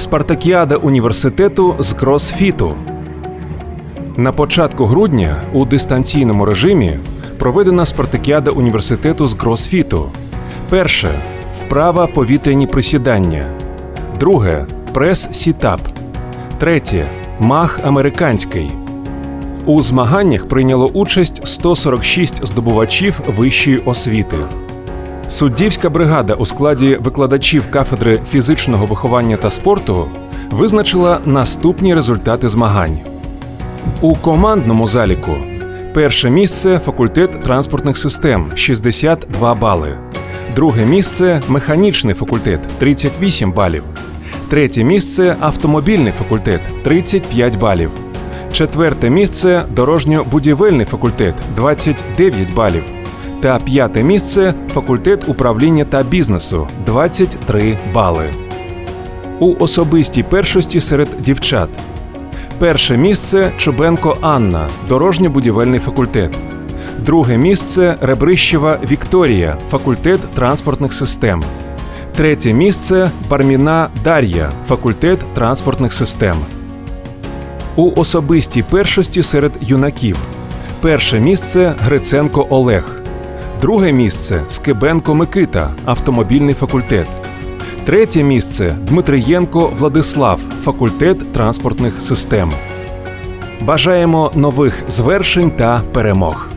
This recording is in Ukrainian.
Спартакіада університету з кросфіту. На початку грудня у дистанційному режимі проведена спартакіада університету з кросфіту. Перше вправа повітряні присідання. Друге прес сітап. Третє мах американський. У змаганнях прийняло участь 146 здобувачів вищої освіти. Суддівська бригада у складі викладачів кафедри фізичного виховання та спорту визначила наступні результати змагань. У командному заліку перше місце факультет транспортних систем 62 бали. Друге місце механічний факультет 38 балів. Третє місце автомобільний факультет 35 балів. Четверте місце дорожньо-будівельний факультет 29 балів. Та п'яте місце факультет управління та бізнесу 23 бали. У особистій першості серед дівчат Перше місце Чубенко Анна, дорожньо-будівельний факультет. Друге місце Ребрищева Вікторія, факультет транспортних систем. Третє місце Барміна Дар'я, факультет транспортних систем. У особистій першості серед юнаків. Перше місце Гриценко Олег. Друге місце Скибенко Микита, автомобільний факультет. Третє місце Дмитриєнко Владислав, факультет транспортних систем. Бажаємо нових звершень та перемог.